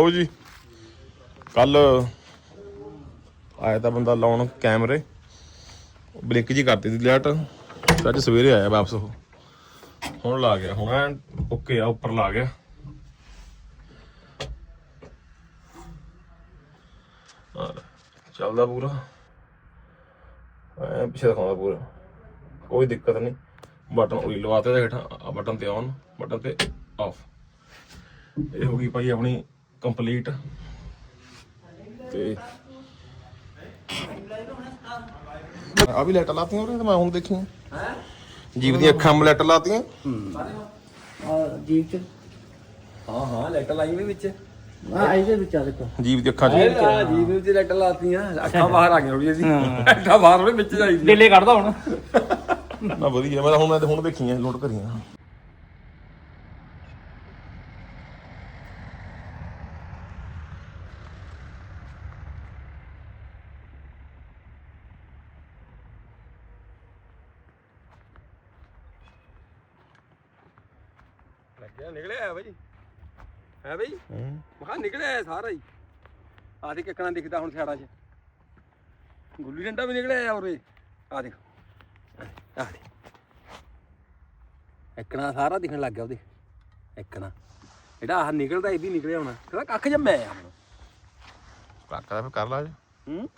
ਲਓ ਜੀ। ਕੱਲ ਆਇਆ ਤਾਂ ਬੰਦਾ ਲਾਉਣ ਕੈਮਰੇ। ਬਲਿੰਕ ਜੀ ਕਰਤੀ ਸੀ ਲਾਈਟ। ਅੱਜ ਸਵੇਰੇ ਆਇਆ ਵਾਪਸ ਉਹ। ਹੁਣ ਲਾ ਗਿਆ। ਹੁਣ ਓਕੇ ਆ, ਉੱਪਰ ਲਾ ਗਿਆ। ਚੱਲਦਾ ਪੂਰਾ। ਐ ਪਿੱਛੇ ਦਿਖਾਉਂਦਾ ਪੂਰਾ। ਕੋਈ ਦਿੱਕਤ ਨਹੀਂ। ਬਟਨ ਉਹੀ ਲਵਾਤੇ ਦੇ ਹੇਠਾਂ ਬਟਨ ਤੇ ਔਨ ਬਟਨ ਤੇ ਆਫ ਇਹ ਹੋ ਗਈ ਭਾਈ ਆਪਣੀ ਕੰਪਲੀਟ। ਤੇ ਆ ਵੀ ਲਾਈਟਾਂ ਲਾਤੀਆਂ ਉਹਨੇ ਮੈਂ ਹੁਣ ਦੇਖੀਆਂ ਹੈ? ਜੀਵ ਦੀਆਂ ਅੱਖਾਂ ਲਾਈਟਾਂ ਲਾਤੀਆਂ। ਆ ਜੀਪ ਚ। ਹਾਂ ਹਾਂ ਲਾਈਟਾਂ ਲਾਈ ਵੀ ਵਿੱਚ। ਆ ਇਹਦੇ ਵਿੱਚ ਆ ਦੇਖੋ। ਜੀਵ ਦੀ ਅੱਖਾਂ 'ਚ ਆ ਜੀਵ ਵਿੱਚ ਲਾਈਟਾਂ ਲਾਤੀਆਂ। ਅੱਖਾਂ ਬਾਹਰ ਆ ਗਈਆਂ ਥੋੜੀਆਂ ਜੀ ਅੱਖਾਂ ਬਾਹਰ ਉਹਦੇ ਵਿੱਚ ਜਾਈ ਡੇਲੇ ਕੱਢਦਾ ਹੁਣ। ਨਾ ਵਧੀਆ। ਮੈਂ ਹੁਣ ਮੈਂ ਤਾਂ ਹੁਣ ਦੇਖੀਆਂ ਲੋਡ ਕਰੀਆਂ ਲੱਗਿਆ ਨਿਕਲਿਆ ਹੈ ਬਾਈ ਹੈ ਬਾਈ? ਹੂੰ। ਮਖਾ ਨਿਕਲਿਆ ਸਾਰਾ ਹੀ। ਆ ਦੇ ਕਿੱਕਣਾ ਦਿਖਦਾ ਹੁਣ ਸਿਆੜਾ 'ਚ। ਗੁੱਲੀ ਡੰਡਾ ਵੀ ਨਿਕਲਿਆ ਆ ਉਰੇ। ਆ ਦੇਖ। ਆ ਦੇ ਇੱਕਣਾ ਸਾਰਾ ਦਿਖਣ ਲੱਗ ਗਿਆ ਉਹਦੇ। ਇੱਕਣਾ। ਜਿਹੜਾ ਆਹ ਨਿਕਲਦਾ ਇਹ ਵੀ ਨਿਕਲਿਆ ਹੋਣਾ। ਕਹਿੰਦਾ ਕੱਖ ਜੰਮਿਆ ਆ। ਹੁਣ ਕੱਖ ਦਾ ਫਿਰ ਕਰ ਲਾ ਜੀ। ਹੂੰ।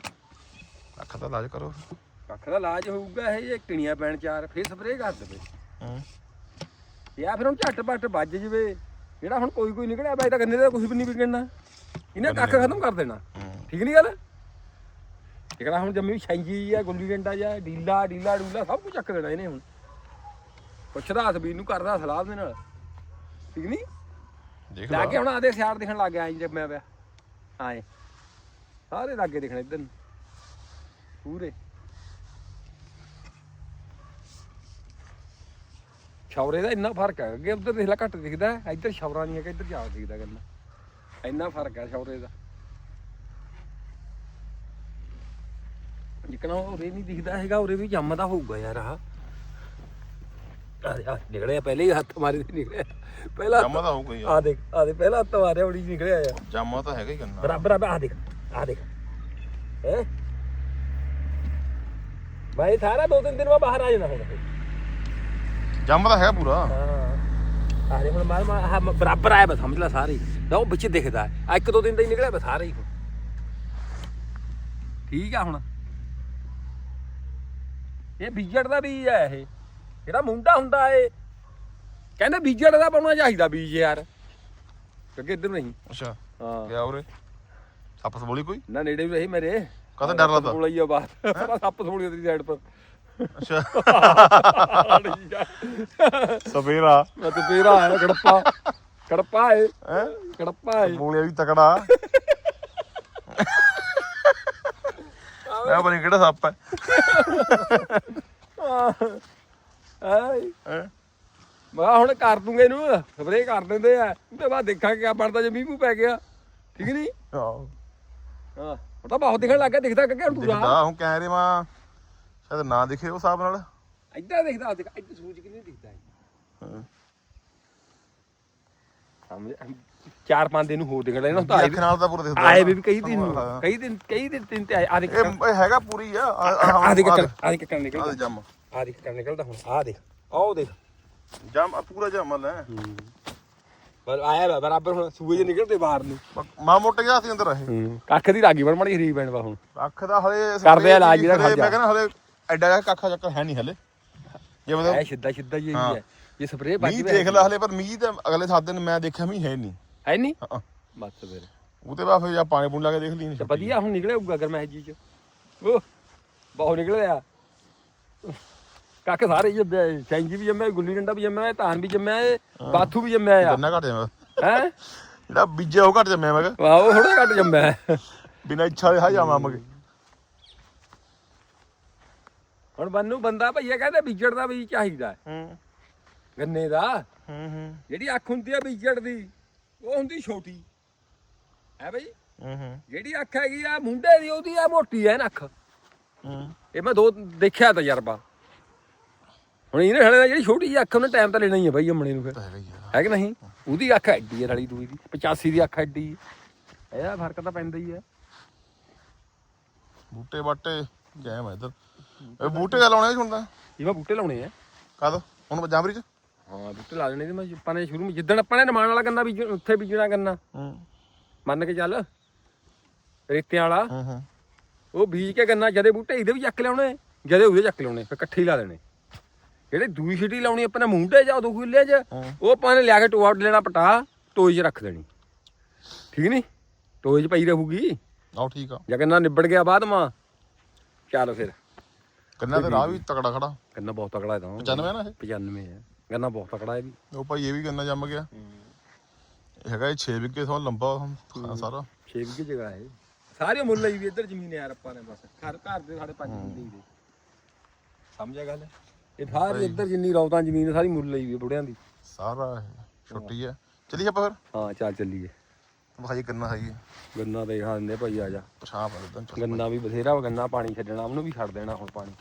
ਕੱਖ ਦਾ ਇਲਾਜ ਕਰੋ। ਕੱਖ ਦਾ ਇਲਾਜ ਹੋਊਗਾ ਇਹ ਜੇ ਟਿਣੀਆਂ ਪੈਣ ਚਾਰ ਫੇਰ ਸਪਰੇਅ ਕਰ ਦੇਵੇ। ਹੂੰ। ਜਾਂ ਫਿਰ ਹੁਣ ਝੱਟ ਪੱਟ ਵੱਜ ਜਵੇ। ਜਿਹੜਾ ਹੁਣ ਕੋਈ ਕੋਈ ਨਿਕਲਿਆ ਬਾਈ ਤਾਂ ਗੰਨੇ ਦਾ ਕੁਝ ਵੀ ਨਹੀਂ ਵਿਗੜਨਾ ਇਹਨੇ ਕੱਖ ਖਤਮ ਕਰ ਦੇਣਾ। ਠੀਕ ਨਹੀਂ ਗੱਲ? ਜਿਹੜਾ ਹੁਣ ਜੰਮੀ ਛੈਂਜੀ ਆ ਗੁੱਲੀ ਡੰਡਾ ਜਾਂ ਡੀਲਾ ਡੀਲਾ ਡੂਲਾ ਸਭ ਕੁਝ ਚੱਕ ਦੇਣਾ ਇਹਨੇ ਹੁਣ। ਪੁੱਛਦਾ ਹਸਬੀਰ ਨੂੰ ਕਰਦਾ ਸਲਾਹ ਦੇ ਨਾਲ ਠੀਕ ਨਹੀਂ? ਦੇਖ ਲਾ। ਕੇ ਹੁਣ ਆਦੇ ਸਿਆੜ ਦਿਖਣ ਲੱਗ ਗਿਆ ਜੀ ਮੈਂ ਪਿਆ। ਆਏ। ਸਾਰੇ ਲਾਗੇ ਦਿਖਣ ਇੱਧਰ ਪੂਰੇ। ਸ਼ੌਰੇ ਦਾ ਇੰਨਾ ਫ਼ਰਕ ਹੈ ਅੱਗੇ ਉੱਧਰ ਦੇਖ ਲੈ ਘੱਟ ਦਿਖਦਾ ਇੱਧਰ ਸ਼ੌਰਾ ਨਹੀਂ ਹੈ ਕਿ ਇੱਧਰ ਜ਼ਿਆਦਾ ਦਿਖਦਾ ਗੱਲਾਂ ਇੰਨਾ ਫ਼ਰਕ ਹੈ ਸ਼ੌਰੇ ਦਾ। ਜਿਕਣਾ ਉਰੇ ਨਹੀਂ ਦਿਖਦਾ ਹੈਗਾ ਉਰੇ ਵੀ ਜੰਮਦਾ ਹੋਊਗਾ ਯਾਰ ਆ ਆ ਨਿਕਲਿਆ ਪਹਿਲੇ ਹੀ ਹੱਥ ਮਾਰੇ ਤੇ ਨਿਕਲਿਆ। ਪਹਿਲਾ ਜਾਮਾ ਤਾਂ ਹੋਊਗਾ ਹੀ ਆ ਦੇਖ ਆ ਦੇ ਪਹਿਲਾ ਹੱਥ ਮਾਰਿਆ ਉੜੀ ਨਿਕਲਿਆ ਆ ਜਾਮਾ ਤਾਂ ਹੈਗਾ ਹੀ ਕਰਨਾ ਬਰਾਬਰ ਆ ਆ ਦੇਖ ਆ ਦੇਖ। ਹੈ? ਭਾਈ ਸਾਰਾ ਦੋ ਤਿੰਨ ਦਿਨ ਬਾਅਦ ਬਾਹਰ ਆ ਜਾਣਾ ਹੁਣ ਜਾਮਾ ਤਾਂ ਹੈਗਾ ਪੂਰਾ। ਹਾਂ। ਆ ਦੇ ਹੁਣ ਮਾਰ ਮਾਰ ਆਹ ਬਰਾਬਰ ਆਇਆ ਬਸ ਸਮਝ ਲੈ ਸਾਰੇ। ਨਾ ਉਹ ਵਿੱਚ ਦਿਖਦਾ। ਆ ਇੱਕ ਦੋ ਦਿਨ ਦਾ ਹੀ ਨਿਕਲਿਆ ਬਸ ਸਾਰੇ ਹੀ ਹੁਣ। ਠੀਕ ਆ ਹੁਣ। ਇਹ ਬੀਜੜ ਦਾ ਬੀਜ ਆ ਇਹ। ਜਿਹੜਾ ਮੁੰਡਾ ਹੁੰਦਾ ਏ ਕਹਿੰਦੇ ਬੀਜੜ ਦਾ ਪਾਉਣਾ ਚਾਹੀਦਾ ਬੀਜ ਯਾਰ। ਕਿਉਂਕਿ ਇੱਧਰ ਨਹੀਂ ਅੱਛਾ। ਹਾਂ। ਗਿਆ ਉਰੇ। ਸੱਪ ਸਬੋਲੀ ਕੋਈ? ਨਾ ਨੇੜੇ ਵੀ ਰਹੀ ਮੇਰੇ। ਕਾਹਦਾ ਡਰ ਲੱਗਦਾ? ਕੋਲ ਹੀ ਆ ਬਾਹਰ। ਸੱਪ ਸੋਣੀ ਤੇਰੀ ਸਾਈਡ ਪਰ। ਅੱਛਾ। ਮੈਂ ਸਵੇਰਾ ਤੇ ਤੇਰਾ ਆਇਆ ਕੜਪਾ ਕੜਪਾ ਏ। ਹੈ? ਕੜਪਾ ਏ। ਬੋਲਿਆ ਵੀ ਤਕੜਾ। ਇਹ ਬਣੀ ਕਿਹੜਾ ਸੱਪ ਹੈ। ਆਏ। ਹੈਂ? ਮੈਂ ਕਿਹਾ ਹੁਣ ਕਰ ਦੂੰਗੇ ਇਹਨੂੰ ਸਪਰੇ ਕਰ ਦਿੰਦੇ ਆ। ਤੇ ਬਾਅਦ ਦੇਖਾਂਗੇ ਕਿਆ ਬਣਦਾ ਜੇ ਮੀਂਹ ਮੂੰਹ ਪੈ ਗਿਆ। ਠੀਕ ਨਹੀਂ ਆਹੋ। ਹਾਂ। ਉਹ ਤਾਂ ਬਹੁਤ ਦਿਖਣ ਲੱਗ ਗਿਆ ਦਿਖਦਾ ਕਿ ਹੁਣ ਪੂਰਾ ਦਿਖਦਾ ਹੁਣ ਕਹਿ ਰਹੇ ਮਾ ਸ਼ਾਇਦ ਨਾ ਦਿਖੇ ਉਸ ਹਿਸਾਬ ਨਾਲ। ਇੱਦਾਂ ਦਿਖਦਾ ਉਹ ਦੇਖ ਇੱਧਰ ਸੂਰਜ ਕਿੰਨੀ ਦਿਖਦਾ ਹੈ ਹਾਂ। ਸਮਝ ਚਾਰ ਪੰਜ ਦਿਨ ਹੋਰ ਦਿਖਣਾ ਇਹਨਾਂ ਤਾਂ ਆਏ ਅੱਖ ਨਾਲ ਤਾਂ ਪੂਰਾ ਦਿਖਦਾ ਆਏ ਵੀ ਕਈ ਦਿਨ ਨੂੰ ਹਾਂ। ਕਈ ਦਿਨ ਕਈ ਦਿਨ ਤਿੰਨ ਤੇ ਆਏ ਆ ਦੇਖ ਇਹ ਇਹ ਹੈਗਾ ਪੂਰੀ ਆ। ਆ ਦੇਖ ਕਰ ਆ ਦੇਖ। ਕਰ ਆ ਨਿਕਲਦਾ। ਜੰਮ। ਆ ਦੇਖ ਨਿਕਲਦਾ ਹੁਣ ਆ ਦੇਖ ਆਓ ਦੇਖ। ਜੰਮ ਪੂਰਾ ਜੰਮ ਲੈ। ਪਰ ਆਇਆ ਵਾ ਬਰਾਬਰ ਹੁਣ ਸੂਏ ਜੇ ਨਿਕਲਦੇ ਬਾਹਰ ਨੂੰ। ਮਾ ਮੁੱਟ ਗਿਆ ਸੀ ਅੰਦਰ ਇਹ। ਕੱਖ ਦੀ ਲਾਗੀ ਬਣ ਮੜੀ ਹਰੀ ਪੈਣ ਵਾ ਹੁਣ। ਅੱਖ ਦਾ ਹਲੇ ਕਰਦੇ ਆ ਇਲਾਜ ਜਿਹੜਾ ਖਰਚਾ। ਮੈਂ ਕਹਿੰਦਾ ਹਲੇ ਐਡਾ ਜਿਹਾ ਕੱਖਾ ਚੱਕਰ ਹੈ ਨਹੀਂ ਹਲੇ। ਜੇ ਮਤਲਬ ਸਿੱਧਾ ਸਿੱਧਾ ਹੀ ਹਾਂ। ਹੈ। ਇਹ ਸਪਰੇਅ ਬਾਕੀ ਮੀਂਹ ਦੇਖ ਲੈ ਹਲੇ ਪਰ ਮੀਂਹ ਤੇ ਅਗਲੇ 7 ਦਿਨ ਮੈਂ ਦੇਖਿਆ ਮੀਂਹ ਹੈ ਨਹੀਂ। ਹੈ ਨਹੀਂ? ਹਾਂ ਬਸ ਫਿਰ। ਉਹਦੇ ਬਾਅਦ ਫਿਰ ਜਾਂ ਪਾਣੀ ਪੂਣ ਲਾ ਕੇ ਦੇਖ ਲਈ ਤੇ ਵਧੀਆ ਹੁਣ ਨਿਕਲਿਆ ਹੋਊਗਾ ਅਗਰ ਮੈਂ ਜੀ ਚ। ਉਹ ਬਹੁਤ ਨਿਕਲਿਆ। ਕੱਖ ਸਾਰੇ ਏ ਚੈਂਜੀ ਵੀ ਜੰਮਿਆ ਗੁੱਲੀ ਡੰਡਾ ਵੀ ਜੰਮਿਆ ਧਾਨ ਵੀ ਜੰਮਿਆ ਏ, ਬਾਥੂ ਵੀ ਜੰਮਿਆ ਆ। ਗੰਨਾ ਘਟ ਜਾਵੇ ਹੈ? ਜਿਹੜਾ ਬੀਜਿਆ ਉਹ ਘਟ ਜਾਵੇ ਮੈਂ ਕਿਹਾ। ਵਾਹ ਉਹ ਥੋੜਾ ਘੱਟ ਜੰਮਿਆ। ਹੈ। ਬਿਨਾਂ ਇੱਛਾ ਦੇ ਹਾ ਜਾਵਾਂ ਮਗੇ ਹੁਣ ਬੰਨੂ ਬੰਦਾ ਭਈਆ ਕਹਿੰਦੇ ਬੀਜੜ ਦਾ ਵੀ ਚਾਹੀਦਾ ਹੈ, ਗੰਨੇ ਦਾ। ਹੂੰ ਹੂੰ। ਜਿਹੜੀ ਅੱਖ ਹੁੰਦੀ ਆ ਬੀਜੜ ਦੀ ਉਹ ਹੁੰਦੀ ਛੋਟੀ। ਹੈ ਬਈ? ਹੂੰ ਹੂੰ। ਜਿਹੜੀ ਅੱਖ ਹੈਗੀ ਆ ਮੁੰਡੇ ਦੀ ਉਹਦੀ ਆ ਮੋਟੀ ਐ ਅੱਖ। ਹੂੰ। ਇਹ ਮੈਂ ਦੋ ਦੇਖਿਆ ਤਜਰਬਾ। ਹੁਣ ਇਹਨੇ ਹਲੇ ਜਿਹੜੀ ਛੋਟੀ ਜਿਹੀ ਅੱਖ ਉਹਨੇ ਟਾਈਮ ਤਾਂ ਲੈਣਾ ਹੀ ਹੈ ਬਾਈ ਜੰਮਣੇ ਨੂੰ ਫਿਰ। ਹੈ ਕਿ ਨਹੀਂ? ਉਹਦੀ ਅੱਖ ਐਡੀ ਹੈ ਰਲੀ ਦੂਈ ਦੀ 85 ਦੀ ਅੱਖ ਐਡੀ। ਇਹਦਾ ਫ਼ਰਕ ਤਾਂ ਪੈਂਦਾ ਹੀ ਹੈ ਬੂਟੇ ਬਾਟੇ। ਗੈਮ ਹੈ ਇੱਧਰ। ਇਹ ਬੂਟੇ ਦਾ ਲਾਉਣੇ ਹੁੰਦਾ ਜਿਵੇਂ ਬੂਟੇ ਲਾਉਣੇ ਆ। ਕਦ ਹੁਣ ਜਨਵਰੀ ਚ? ਹਾਂ ਬੂਟੇ ਲਾ ਦੇਣੇ ਤੇ ਮੈਂ ਆਪਾਂ ਨੇ ਸ਼ੁਰੂ ਵਿੱਚ ਜਿੱਦਣ ਆਪਾਂ ਨੇ ਨਿਮਾਣ ਵਾਲਾ ਗੰਨਾ ਬੀਜ ਉੱਥੇ ਬੀਜਣਾ ਗੰਨਾ ਹੂੰ। ਮੰਨ ਕੇ ਚੱਲ ਰੇਤਿਆਂ ਵਾਲਾ। ਹੂੰ ਹੂੰ। ਉਹ ਬੀਜ ਕੇ ਗੰਨਾ ਜਦੇ ਬੂਟੇ ਇਹਦੇ ਵੀ ਚੱਕ ਲਿਆਉਣੇ ਜਦੇ ਉਹਦੇ ਚੱਕ ਲਿਆਉਣੇ ਫਿਰ ਇਕੱਠੇ ਹੀ ਲਾ ਦੇਣੇ। ਜਿਹੜੇ ਦੂਈ ਛਿੱਟੀ ਲਾਉਣੀ ਆਪਾਂ ਨੇ ਮੁੰਡੇ ਜਾਂ ਦੋ ਕਿੱਲੇ 'ਚ। ਉਹ ਆਪਾਂ ਨੇ ਲਿਆ ਕੇ ਟੋਆ ਲੈਣਾ ਪਟਾ ਟੋਏ 'ਚ ਰੱਖ ਦੇਣੀ। ਠੀਕ ਨਹੀਂ ਟੋਏ 'ਚ ਪਈ ਰਹੂਗੀ। ਆਹ ਠੀਕ ਆ। ਜਾਂ ਨਿਬੜ ਗਿਆ ਬਾਅਦ ਮਾ ਚੱਲ ਫਿਰ। ਕੰਨਾ ਤੇ ਰਾਹ ਵੀ ਤਕੜਾ ਖੜਾ। ਗੰਨਾ ਬਹੁਤ ਤਕੜਾ ਹੈ ਤਾਂ 95 ਹੈ ਨਾ 95 ਹੈ ਗੰਨਾ ਬਹੁਤ ਤਕੜਾ ਹੈ ਵੀ। ਇਹ ਉਹ ਭਾਈ ਇਹ ਵੀ ਗੰਨਾ ਜੰਮ ਗਿਆ। ਇਹ ਹੈਗਾ ਇਹ 6 ਵਿਗੇ ਤੋਂ ਲੰਬਾ ਹੁਣ ਸਾਰਾ। 6 ਵਿਗੇ ਜਗ੍ਹਾ ਹੈ ਸਾਰੇ ਮੁੱਲ ਲਈ ਵੀ ਇੱਧਰ ਜ਼ਮੀਨ ਯਾਰ ਆਪਾਂ ਨੇ ਬਸ। ਘਰ ਘਰ ਦੇ ਸਾਡੇ ਪੰਜ ਹੀ। ਦੇ ਸਮਝਿਆ ਗੱਲ? ਇਹ ਸਾਰੀ ਇੱਧਰ ਜਿੰਨੀ ਰੌਤਾਂ ਜ਼ਮੀਨ ਹੈ, ਸਾਰੀ ਮੁੱਲ ਲਈ ਵੀ ਬੁੜਿਆਂ ਦੀ। ਸਾਰਾ ਛੁੱਟੀ ਹੈ। ਚਲੀ ਆਪਾਂ ਫਿਰ? ਹਾਂ ਚੱਲ ਚੱਲੀਏ। ਭਾਈ ਗੰਨਾ ਹੈਗੀ। ਗੰਨਾ ਦੇ ਖਾ ਦਿੰਦੇ ਭਾਈ ਆ ਜਾ। ਪਛਾਣ ਪਾ ਚੱਲ ਗੰਨਾ ਵੀ ਬਥੇਰਾ ਵਾ, ਗੰਨਾ ਪਾਣੀ ਛੱਡਣਾ ਉਹਨੂੰ ਵੀ ਛੱਡ ਦੇਣਾ ਹੁਣ ਪਾਣੀ।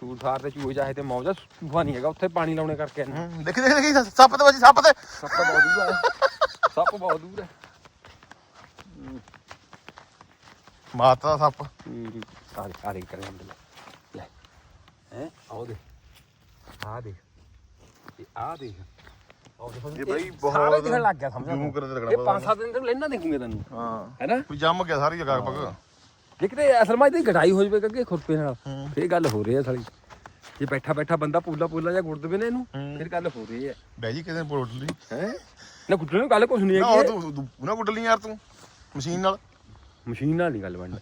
ਸੂਰ ਸਾਰ ਤੇ ਚੂਹੇ ਚਾਹੇ ਤੇ ਮੌਜਾ ਚੂਹਾ ਨਹੀਂ ਹੈਗਾ ਉੱਥੇ ਪਾਣੀ ਲਾਉਣੇ ਕਰਕੇ ਇੰਨਾ। ਹੂੰ, ਦੇਖੀ ਦੇਖੀ ਦੇਖੀ ਸੱਪ ਤੇ ਵੱਜੀ ਸੱਪ ਤੇ। ਸੱਪ ਤਾਂ ਬਹੁਤ ਦੂਰ ਹੈ ਸੱਪ ਬਹੁਤ ਦੂਰ ਹੈ। ਮਾਤਾ ਦਾ ਸੱਪ। ਹੂੰ ਸਾਰੇ ਸਾਰੇ ਕਰੇ ਹਮ ਲੈ ਹੈ ਆਓ ਦੇ ਆ ਦੇ ਇਹ ਆ ਦੇਖੋ। ਇਹ ਬਈ ਸਾਰੇ ਬਹੁਤ ਦਿਖਣ ਲੱਗ ਗਿਆ ਸਮਝ ਜ਼ੂਮ ਕਰਦੇ ਲੱਗਣਾ ਇਹ ਪੰਜ ਸੱਤ ਦਿਨ ਤੱਕ ਲੈਣਾ ਦੇਖੂਗੇ ਤੈਨੂੰ। ਹਾਂ। ਹੈਨਾ ਕੋਈ ਜੰਮ ਗਿਆ ਸਾਰੀ ਜਗ੍ਹਾ ਪੱਕ ਜੇ ਕਿਤੇ ਅਸਲ ਵਿੱਚ ਇਹਦੀ ਗੜਾਈ ਹੋ ਜਵੇ ਕਿ ਖੁਰਪੇ ਨਾਲ ਹੂੰ। ਫੇਰ ਗੱਲ ਹੋ ਰਹੀ ਹੈ ਸਾਲੀ। ਜੇ ਬੈਠਾ ਬੈਠਾ ਬੰਦਾ ਪੂਲਾ ਪੂਲਾ ਜਾਂ ਗੁੜ ਦੇਵੇ ਨੇ ਇਹਨੂੰ ਹੂੰ। ਫਿਰ ਗੱਲ ਹੋ ਰਹੀ ਹੈ। ਬਹਿ ਜੀ ਕਿਸੇ ਬੋਟ ਲਈ ਹੈ? ਨਾ ਗੁੱਡਣ ਨੂੰ ਗੱਲ ਕੁਛ ਨਹੀਂ ਨਾ ਉਹ ਹੈਗੀ। ਤੂੰ ਤੂੰ ਨਾ ਗੁੱਡ ਲਈ ਯਾਰ ਤੂੰ ਮਸ਼ੀਨ ਨਾਲ। ਮਸ਼ੀਨ ਨਾਲ ਨਹੀਂ ਗੱਲ ਬਣਨੀ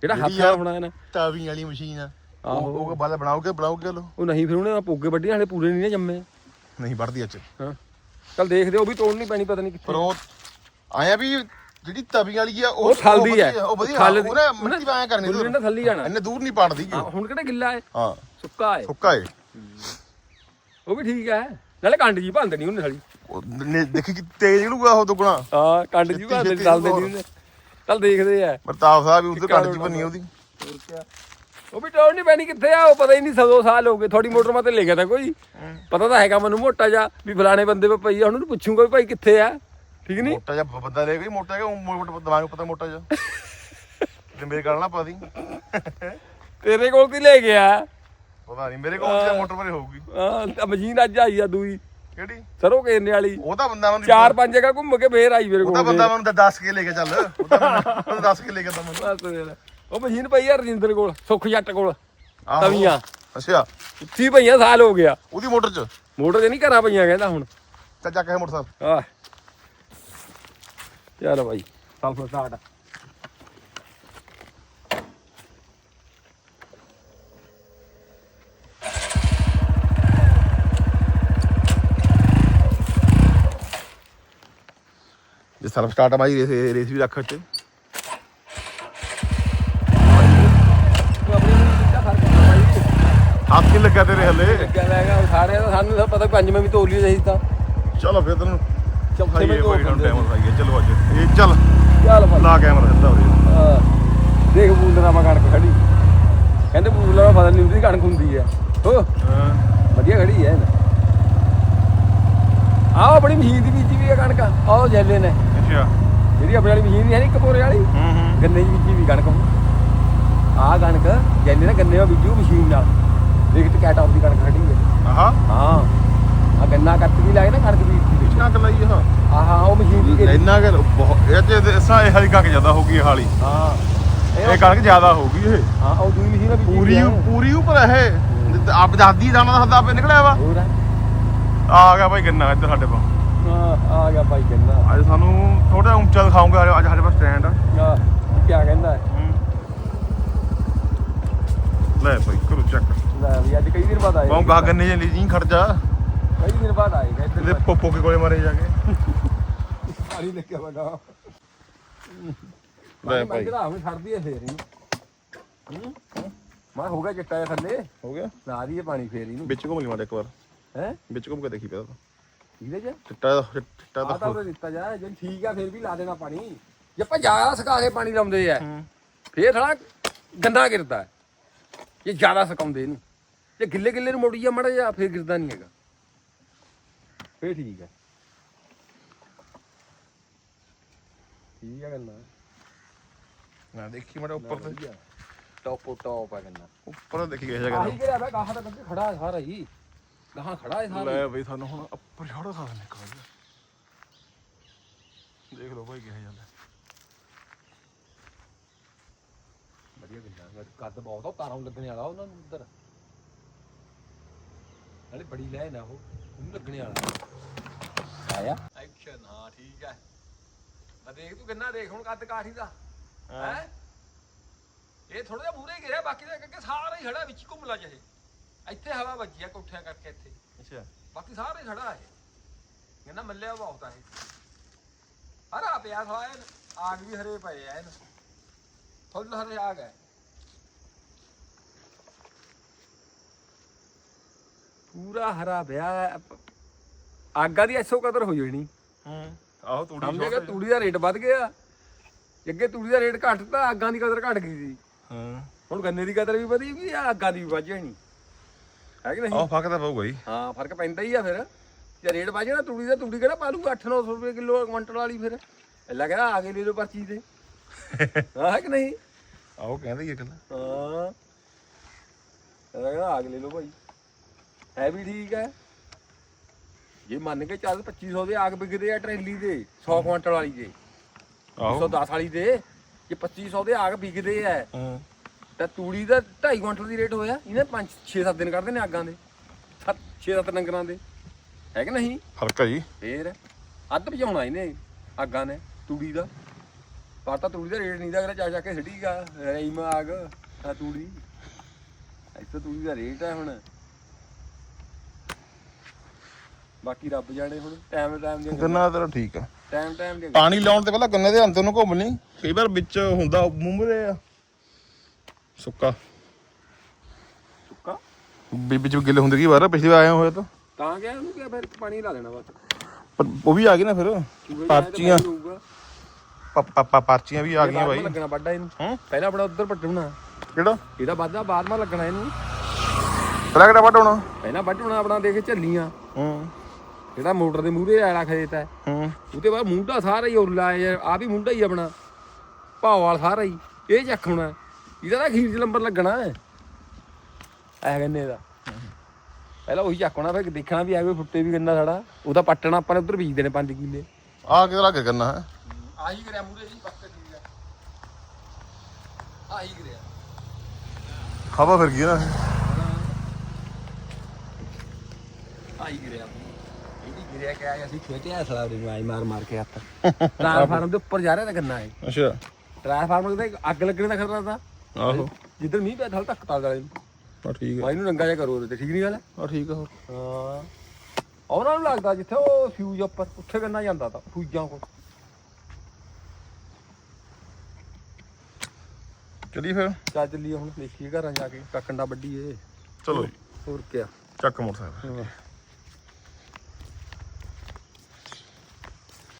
ਜਿਹੜਾ ਹੱਥ ਜਿਹੜੀ ਨਾਲ ਆ- ਬਣਾਇਆ ਨਾ। ਤਾਵੀ ਵਾਲੀ ਮਸ਼ੀਨ ਆ। ਆਹੋ। ਉਹ ਉਹ ਬਾਲ ਬਣਾਓਗੇ ਬਣਾਓਗੇ ਲੋ ਉਹ ਨਹੀਂ ਫਿਰ ਉਹਨੇ ਪੋਗੇ ਵੱਢੇ ਹਲੇ ਪੂਰੇ ਨਹੀਂ ਨਾ ਜੰਮੇ। ਨਹੀਂ ਵੜਦੀ ਅੱਜ। ਹਾਂ। ਚੱਲ ਦੇਖਦੇ ਉਹ ਵੀ ਤੋੜਨੀ ਪੈਣੀ ਪਤਾ ਨਹੀਂ ਪਰ ਕਿੱਥੇ ਉਹ ਆਇਆ ਵੀ ਜਿਹੜੀ ਤਵੀ ਵਾਲੀ ਆ ਉਹ ਥਲਦੀ ਵਧੀਆ, ਹੈ। ਉਹ ਵਧੀਆ। ਥਲ ਦੀ- ਉਹਨੇ ਮਿੱਟੀ ਕਰਨੀ ਦੂਰ ਡੰਡਾ ਥੱਲੇ ਜਾਣਾ। ਇੰਨੇ ਦੂਰ ਨਹੀਂ ਪਾੜਦੀ ਹਾਂ, ਹੁਣ ਕਿਹੜਾ ਗਿੱਲਾ ਹੈ? ਹਾਂ। ਸੁੱਕਾ ਹੈ। ਸੁੱਕਾ ਏ ਉਹ ਵੀ ਠੀਕ ਹੈ। ਨਾਲੇ ਕੰਡ ਜੀ ਭੰਦ ਨਹੀਂ ਉਹਨੇ ਉਹ ਨੇ- ਦੇਖੀ ਕਿ ਤੇਜ਼ ਨਿਕਲੂਗਾ ਉਹ ਦੁਗਣਾ। ਹਾਂ ਕੰਡ ਜੀ ਭੰਦ ਛੇਤੀ ਚੱਲਦੇ ਹੋਰ। ਨਹੀਂ ਉਹਨੇ। ਚੱਲ ਦੇਖਦੇ ਆ। ਪ੍ਰਤਾਪ ਸਾਹਿਬ ਵੀ ਟਿੱਕਾ ਕੱਢ ਚ ਬੰਨੀ ਉਹਦੀ। ਹੋਰ ਕਿਆ। ਉਹ ਵੀ ਟੋੜ ਨਹੀਂ ਪੈਣੀ ਕਿੱਥੇ ਆ ਉਹ ਪਤਾ ਹੀ ਨਹੀਂ ਸਦੋ ਸਾਲ ਹੋ ਗਏ ਥੋੜੀ ਮੋਟਰ ਮਾ ਤੇ ਲੈ ਗਿਆ ਤਾਂ ਕੋਈ। ਪਤਾ ਤਾਂ ਹੈਗਾ ਮੈਨੂੰ ਮੋਟਾ ਜਾ ਵੀ ਫਲਾਣੇ ਬੰਦੇ ਪੇ ਪਈ ਆ ਉਹਨੂੰ ਪੁੱਛੂਗਾ ਵੀ ਭਾਈ ਕਿੱਥੇ ਆ ਠੀਕ ਨਹੀਂ ਮੋਟਾ ਜਿਹਾ ਬੰਦਾ ਲੈ ਗਈ ਮੋਟਾ ਉਹ ਮੋਟਾ ਦਿਮਾਗ ਪਤਾ ਮੋਟਾ ਜਿਹਾ। ਤੇ ਮੇਰੇ ਗੱਲ ਨਾ ਪਾ ਦੀ। ਤੇਰੇ ਕੋਲ ਕੀ ਲੈ ਗਿਆ ਪਤਾ ਨਹੀਂ ਮੇਰੇ ਕੋਲ ਤੇ ਮੋਟਰ ਪਰੇ ਹੋਊਗੀ। ਹਾਂ ਮਸ਼ੀਨ ਅੱਜ ਆਈ ਆ ਦੂਈ। ਕਿਹੜੀ? ਸਰੋਂ ਕੇਰਨੇ ਵਾਲੀ। ਉਹ ਤਾਂ ਬੰਦਾ ਮੈਨੂੰ ਚਾਰ ਪੰਜ ਜਗ੍ਹਾ ਘੁੰਮ ਕੇ ਫੇਰ ਆਈ ਮੇਰੇ ਉਹ ਤਾਂ ਕੋਲ ਬੰਦਾ ਮੈਨੂੰ 10 ਕੇ ਲੈ ਕੇ ਚੱਲ। ਉਹ ਤਾਂ ਮੈਨੂੰ- ਉਹ 10 ਕੇ ਲੈ ਕੇ ਤਾਂ ਮੈਨੂੰ। ਬਸ। ਉਹ ਮਸ਼ੀਨ ਪਈ ਆ ਰਜਿੰਦਰ ਕੋਲ ਸੁੱਖ ਜੱਟ ਕੋਲ ਆਹੋ। ਤਵੀਆਂ। ਅੱਛਾ। ਉੱਥੀ ਪਈਆਂ ਸਾਲ ਹੋ ਗਿਆ। ਉਹਦੀ ਮੋਟਰ ਚ? ਮੋਟਰ ਤੇ ਨਹੀਂ ਘਰਾਂ ਪਈਆਂ ਕਹਿੰਦਾ ਹੁਣ। ਚੱਲ ਜਾ ਕੇ ਮੋਟਰਸਾਈਕਲ। ਆ ਚਲ ਭਾਈ ਸਫਰ ਸਟਾਰਟ ਜੇ ਸਟਾਰਟ ਆ ਬਾਈ ਰੇਸ ਰੇਸ ਵੀ ਰੱਖ ਚ ਹੱਥ ਲੱਗਾ ਤੇਰੇ ਹੱਲੇ। ਲੱਗਿਆ ਸਾਰੇ ਦਾ ਸਾਨੂੰ ਤਾਂ ਪਤਾ ਪੰਜਵੇਂ ਵੀ ਤੋਲ ਲਈ ਰਹੀ ਤਾਂ। ਚਲੋ ਫਿਰ ਤੈਨੂੰ ਚੌਥੇ ਖਾਈਏ ਕੋਈ ਦਿੰਦੇ ਟਾਈਮ ਖਾਈਏ। ਚਲੋ ਅੱਜ। ਇਹ ਚੱਲ। ਚੱਲ ਭਾਈ। ਲਾ ਕੈਮਰਾ ਸਿੱਧਾ ਹੋ। ਦੇਖ ਬੂਲਣਾ ਮਾ ਕਣਕ ਖੜੀ। ਕਹਿੰਦੇ ਬੂਲਣਾ ਪਤਾ ਨਹੀਂ ਉਹਦੀ ਕਣਕ ਹੁੰਦੀ ਹੈ। ਹੋ। ਵਧੀਆ ਖੜੀ ਹੈ ਆਹ ਆਪਣੀ ਮਸ਼ੀਨ ਦੀ ਬੀਜੀ ਵੀ ਹੈ ਕਣਕ। ਆਹ ਜੈਲੇ ਨੇ। ਅੱਛਾ। ਜਿਹੜੀ ਆਪਣੀ ਵਾਲੀ ਮਸ਼ੀਨ ਨਹੀਂ ਹੈ ਨੀ ਕਪੂਰੇ ਵਾਲੀ? ਹੂੰ ਹੂੰ। ਗੰਨੇ ਦੀ ਬੀਜੀ ਵੀ ਕਣਕ। ਆਹ ਕਣਕ ਜੈਲੇ ਨੇ ਗੰਨੇ ਵਿੱਚ ਬੀਜੂ ਮਸ਼ੀਨ ਨਾਲ। ਦੇਖ ਤੇ ਕੈਟ ਆਫ ਦੀ ਕਣਕ ਖੜੀ ਹੈ। ਆਹਾ। ਹਾਂ। ਆ ਗੰਨਾ ਕੱਟ ਵੀ ਲਾਏ ਨਾ ਕਣਕ ਦੀ ਕਿੰਨਾ ਕੁ ਲਈ ਇਹ ਆਹ ਉਹ ਮਸ਼ੀਨ ਦੀ ਇੰਨਾ ਕਿ ਬਹੁਤ ਇਹ ਤੇ ਇਸਾਂ ਇਹ ਹਾਲੀ ਕਣਕ ਜ਼ਿਆਦਾ ਹੋਊਗੀ ਇਹ ਹਾਲੀ। ਹਾਂ। ਇਹ ਕਣਕ ਜ਼ਿਆਦਾ ਹੋਊਗੀ ਇਹ। ਹਾਂ ਉਹ ਦੂਈ ਮਸ਼ੀਨ ਆ ਬੀਜੀ ਪੂਰੀ ਪੂਰੀ ਉੱਪਰ ਇਹ। ਆਪ ਦਾਦੀ ਦਾਣਾ ਦਾ ਹੱਦਾ ਆਪੇ ਨਿਕਲਿਆ ਵਾ। ਹੋਰ ਆ? ਆ ਗਿਆ ਭਾਈ ਗੰਨਾ ਇੱਧਰ ਸਾਡੇ ਕੋਲ। ਹਾਂ, ਆ ਗਿਆ ਭਾਈ ਗੰਨਾ। ਅੱਜ ਸਾਨੂੰ ਥੋੜਾ ਉੱਚਾ ਦਿਖਾਉਂਗਾ ਅੱਜ ਸਾਡੇ ਪਾਸ ਸਟੈਂਡ ਆ। ਗਾ ਗੰਨੇ ਜੇ ਖੜ ਜਾ। ਕਈ ਦਿਨ ਬਾਅਦ ਆਏ ਗਏ ਇਹਦੇ ਪੋਪੋ ਕੇ ਕੋਲੇ ਮਾਰੇ ਜਾ ਕੇ ਪਾਣੀ ਲੱਗਿਆ ਬਗਾ ਲੈ ਭਾਈ ਜਿਹੜਾ ਹੁਣ ਛੱਡਦੀ ਹੈ ਫੇਰ ਇਹਨੂੰ। ਹੂੰ? ਮੈਂ ਹੋ ਗਿਆ ਚਿੱਟਾ ਜਿਹਾ ਥੱਲੇ? ਹੋ ਗਿਆ। ਲਾ ਦਈਏ ਪਾਣੀ ਫੇਰ ਇਹਨੂੰ। ਵਿੱਚ ਘੁੰਮ ਲਈ ਮਾਰ ਇੱਕ ਵਾਰ। ਹੈ? ਵਿੱਚ ਘੁੰਮ ਕੇ ਦੇਖੀ ਪਿਆ ਇਹਦੇ ਚ? ਚਿੱਟਾ ਚਿੱਟਾ ਆ ਦਾ ਤਾਂ ਉਹਨੇ ਦਿੱਤਾ ਜਾ ਜੇ ਠੀਕ ਆ ਫੇਰ ਵੀ ਲਾ ਦੇਣਾ ਪਾਣੀ। ਜੇ ਆਪਾਂ ਜ਼ਿਆਦਾ ਸੁਕਾ ਕੇ ਪਾਣੀ ਲਾਉਂਦੇ ਆ ਫੇਰ ਥੋੜਾ ਗੰਦਾ ਗਿਰਦਾ। ਹੈ। ਜੇ ਜ਼ਿਆਦਾ ਸੁਕਾਉਂਦੇ ਇਹਨੂੰ। ਜੇ ਗਿੱਲੇ ਗਿੱਲੇ ਨੂੰ ਮੋੜੀ ਜਾ ਮੜਾ ਜਾ ਫੇਰ ਗਿਰਦਾ ਨਹੀਂ ਹੈਗਾ। ਫੇਰ ਠੀਕ ਹੈ। ਠੀਕ ਹੈ ਗੰਨਾ ਨਾ ਦੇਖੀ ਮੜਾ ਉੱਪਰ ਤੇ। ਟੌਪੋ ਟੌਪ ਆ ਗੰਨਾ ਉੱਪਰ ਦੇਖੀ ਆਹੀ ਕਿਹੜਾ ਗਾਹਾਂ ਦਾ ਕੱਢ ਖੜਾ ਹੈ ਸਾਰਾ ਹੀ। ਗਾਹਾਂ ਖੜਾ ਹੈ ਸਾਰਾ ਲੈ ਬਈ ਤੁਹਾਨੂੰ ਹੁਣ ਉੱਪਰ ਛੋੜਾ ਖਾ ਵਾਰ ਦੇਖ ਲਓ ਭਾਈ ਕਿਹੋ ਜਿਹਾ ਵਧੀਆ ਗੰਨਾ ਕੱਦ ਬਹੁਤ ਆ ਤਾਰਾਂ ਲੱਗਣੇ ਵਾਲਾ ਉਹਨਾਂ ਨੂੰ ਉੱਧਰ। ਨਾਲੇ ਬੜੀ ਲੈ ਨਾ ਉਹ ਉਹਨੂੰ ਲੱਗਣੇ ਵਾਲਾ। ਆਇਆ? ਐਕਸ਼ਨ ਹਾਂ ਠੀਕ ਹੈ ਆ ਦੇਖ ਤੂੰ ਗੰਨਾ ਦੇਖ ਹੁਣ ਕੱਦ ਕਾਠੀ ਦਾ। ਹੈ। ਇਹ ਥੋੜਾ ਜਿਹਾ ਮੂਰੇ ਗਿਰਿਆ ਬਾਕੀ ਦਾ ਅੱਗੇ ਸਾਰਾ ਹੀ ਖੜਾ ਵਿੱਚ ਹੀ ਘੁੰਮ ਲਾ ਚਾਹੇ ਇੱਥੇ ਹਵਾ ਵੱਜੀ ਆ ਕੋਠਿਆਂ ਕਰਕੇ ਇੱਥੇ। ਅੱਛਾ। ਬਾਕੀ ਸਾਰੇ ਖੜਾ ਹੈ ਕਹਿੰਦਾ ਮੱਲਿਆ ਬਹੁਤ ਆ ਇਹ। ਹਰਾ ਪਿਆ ਐਨ ਆਗ ਵੀ ਹਰੇ ਪਏ ਐ ਫੁੱਲ ਹਰੇ ਆਗ ਹੈ ਪੂਰਾ ਹਰਾ ਪਿਆ ਹੈ। ਆਗਾਂ ਦੀ ਐਸੋ ਕਦਰ ਹੋ ਜਾਣੀ ਹੂੰ ਆਹੋ ਤੂੜੀ ਸਮਝੇਗਾ ਤੂੜੀ ਦਾ ਰੇਟ ਵੱਧ ਗਿਆ। ਅੱਗੇ ਤੂੜੀ ਦਾ ਰੇਟ ਘੱਟ ਤਾਂ ਆਗਾਂ ਦੀ ਕਦਰ ਘਟ ਗਈ ਸੀ। ਹਾਂ। ਹੁਣ ਗੰਨੇ ਦੀ ਕਦਰ ਵੀ ਵਧੀ ਵੀ ਆ ਆਗਾਂ ਦੀ ਵੀ ਵੱਧ ਜਾਣੀ। ਹੈ ਕਿ ਨਹੀਂ? ਆਹ ਫੱਕ ਤਾਂ ਪਊਗਾ ਹੀ ਹਾਂ ਫ਼ਰਕ ਪੈਂਦਾ ਹੀ ਆ ਫਿਰ। ਜੇ ਰੇਟ ਵੱਜ ਜਾਣਾ ਤੂੜੀ ਦਾ ਤੂੜੀ ਕਿਹੜਾ ਪਾ ਲੂਗਾ 8-900 ਰੁਪਏ ਕਿਲੋ ਕੁਇੰਟਲ ਵਾਲੀ ਫਿਰ। ਅੱਲਾ ਕਹਿੰਦਾ ਆ ਕੇ ਲੈ ਲਓ ਪਰਚੀ ਤੇ। ਹਾਂ ਕਿ ਨਹੀਂ? ਆਹੋ ਕਹਿੰਦੇ ਹੀ ਇਹ ਗੱਲ ਹਾਂ। ਕਹਿੰਦਾ ਆ ਕੇ ਲੈ ਲਓ ਭਾਈ। ਹੈ ਵੀ ਠੀਕ ਹੈ। ਜੇ ਮੰਨ ਕੇ ਚੱਲ 2500 ਦੇ ਆਗ ਵਿਕਦੇ ਆ ਟਰੇਲੀ ਦੇ 100 ਕੁਇੰਟਲ ਵਾਲੀ ਦੇ ਆਹੋ। 110 ਵਾਲੀ ਦੇ ਜੇ 2500 ਦੇ ਆਗ ਵਿਕਦੇ ਆ ਹਾਂ। ਤਾਂ ਤੂੜੀ ਦਾ 2.5 ਕੁਇੰਟਲ ਦੀ ਰੇਟ ਹੋਇਆ। ਇਹਨੇ 5 6-7 ਦਿਨ ਕੱਢਦੇ ਨੇ ਆਗਾਂ ਦੇ। 6-7 ਡੰਗਰਾਂ ਦੇ। ਹੈ ਕਿ ਨਹੀਂ? ਫ਼ਰਕ ਹੈ ਜੀ। ਫੇਰ ਅੱਧ ਭਜਾਉਣਾ ਇਹਨੇ ਆਗਾਂ ਨੇ ਤੂੜੀ ਦਾ। ਪਰ ਤਾਂ ਤੂੜੀ ਦਾ ਰੇਟ ਨਹੀਂ ਦਾ ਅਗਲਾ ਜਾ ਜਾ ਕੇ ਛੱਡੀਗਾ ਰਈਮ ਆਗ ਆ ਤੂੜੀ। ਇੱਥੇ ਤੂੜੀ ਦਾ ਰੇਟ ਹੈ ਹੁਣ। ਬਾਕੀ ਰੱਬ ਜਾਣੇ ਹੁਣ ਟਾਈਮ ਟਾਈਮ ਦੇ ਗੰਨਾ ਤੇਰਾ ਠੀਕ ਆ। ਟਾਈਮ ਟਾਈਮ ਦੇ ਪਾਣੀ ਲਾਉਣ ਤੇ ਪਹਿਲਾਂ ਗੰਨੇ ਦੇ ਅੰਦਰ ਨੂੰ ਘੁੰਮ ਲਈ। ਕਈ ਵਾਰ ਵਿੱਚ ਹੁੰਦਾ ਮੁੰਮਰੇ ਆ। ਸੁੱਕਾ। ਸੁੱਕਾ? ਵੀ ਵਿੱਚ ਗਿੱਲੇ ਹੁੰਦੇ ਕੀ ਵਾਰ ਪਿਛਲੀ ਵਾਰ ਆਇਆ ਹੋਇਆ ਤਾਂ। ਤਾਂ ਗਿਆ ਉਹਨੂੰ ਕਿਹਾ ਫਿਰ ਪਾਣੀ ਲਾ ਦੇਣਾ ਬਸ। ਪਰ ਉਹ ਵੀ ਆ ਗਈ ਨਾ ਫਿਰ। ਜਾਏ ਤਾਂ ਪਰਚੀਆਂ। ਵੀ ਆ ਗਈਆਂ ਬਾਈ। ਲੱਗਣਾ ਵੱਡਾ ਇਹਨੂੰ। ਹੂੰ? ਪਹਿਲਾਂ ਆਪਣਾ ਉੱਧਰ ਪੱਟਣਾ ਕਿਹੜਾ? ਇਹਦਾ ਵਾਧਾ ਬਾਅਦ ਮਾ ਲੱਗਣਾ ਇਹਨੂੰ। ਤੇਰਾ ਕਿਹੜਾ ਵੱਢ ਹੋਣਾ? ਪਹਿਲਾਂ ਵੱਢਣਾ ਆਪਣਾ ਦੇਖ ਝੱਲੀਆਂ। ਹੂੰ। ਜਿਹੜਾ ਮੋਟਰ ਦੇ ਮੂਹਰੇ ਆਲਾ ਖੇਤ ਹੈ ਹੂੰ। ਉਹਦੇ ਬਾਅਦ ਮੁੰਡਾ ਸਾਰਾ ਹੀ ਉਰਲਾ ਹੈ ਆ ਵੀ ਮੁੰਡਾ ਹੀ ਆਪਣਾ। ਭਾਵ ਵਾਲ ਸਾਰਾ ਹੀ। ਇਹ ਚੱਕਣਾ ਇਹਦਾ ਤਾਂ ਅਖੀਰ ਚ ਨੰਬਰ ਲੱਗਣਾ ਹੈ। ਐ ਗੰਨੇ ਦਾ ਪਹਿਲਾਂ ਉਹੀ ਚੱਕਣਾ ਫਿਰ ਦੇਖਣਾ ਵੀ ਆ ਕੋਈ ਫੁੱਟੇ ਵੀ ਗੰਨਾ ਸਾਡਾ ਉਹਦਾ ਪੱਟਣਾ ਆਪਾਂ ਨੇ ਉਧਰ ਬੀਜ ਦੇਣੇ 5 ਕਿੱਲੇ। ਆ ਕਿਹਦਾ ਲੱਗ ਕਰਨਾ ਹੈ? ਆਹੀ ਕਰਿਆ ਮੂਰੇ ਜੀ ਪੱਕੇ ਠੀਕ ਹੈ ਆਹੀ ਕਰਿਆ। ਹਵਾ ਫਿਰ ਗਈ ਨਾ ਆਹੀ ਗਿਰਿਆ ਇਹਦੀ ਗਿਰਿਆ ਕਿ ਆਇਆ ਅਸੀਂ ਖੇਤੇ ਆ ਸਲਾਬ ਦੇ ਆਈ ਮਾਰ ਮਾਰ ਕੇ ਹੱਥ। ਟ੍ਰਾਂਸਫਾਰਮ ਦੇ ਉੱਪਰ ਜਾ ਰਿਹਾ ਤਾਂ ਗੰਨਾ ਹੈ ਅੱਛਾ। ਟ੍ਰਾਂਸਫਾਰਮਰ ਤੇ ਅੱਗ ਲੱਗਣੇ ਦਾ ਖਤਰਾ ਤਾਂ। ਆਹੋ। ਜਿੱਧਰ ਮੀਂਹ ਪਿਆ ਥਲ ਤੱਕ ਤਾਲ ਵਾਲੇ ਨੂੰ ਆ ਠੀਕ ਆ। ਭਾਈ ਨੂੰ ਨੰਗਾ ਜਿਹਾ ਕਰੋ ਉਹਦੇ ਤੇ ਠੀਕ ਨਹੀਂ ਗੱਲ? ਆ ਠੀਕ ਆ ਹੋਰ। ਹਾਂ। ਉਹਨਾਂ ਨੂੰ ਲੱਗਦਾ ਜਿੱਥੇ ਉਹ ਫਿਊਜ਼ ਉੱਪਰ ਉੱਥੇ ਗੰਨਾ ਜਾਂਦਾ ਤਾਂ ਫੂਜਾਂ ਕੋਲ ਚਲੀ ਫਿਰ। ਚੱਲ ਚੱਲੀਏ ਹੁਣ ਦੇਖੀਏ ਘਰਾਂ ਜਾ ਕੇ ਕੱਕੰਡਾ ਵੱਡੀਏ ਚਲੋ ਜੀ। ਹੋਰ ਕਿਆ। ਚੱਕ ਮੋਟਰਸਾਈਕਲ। ਹਾਂ।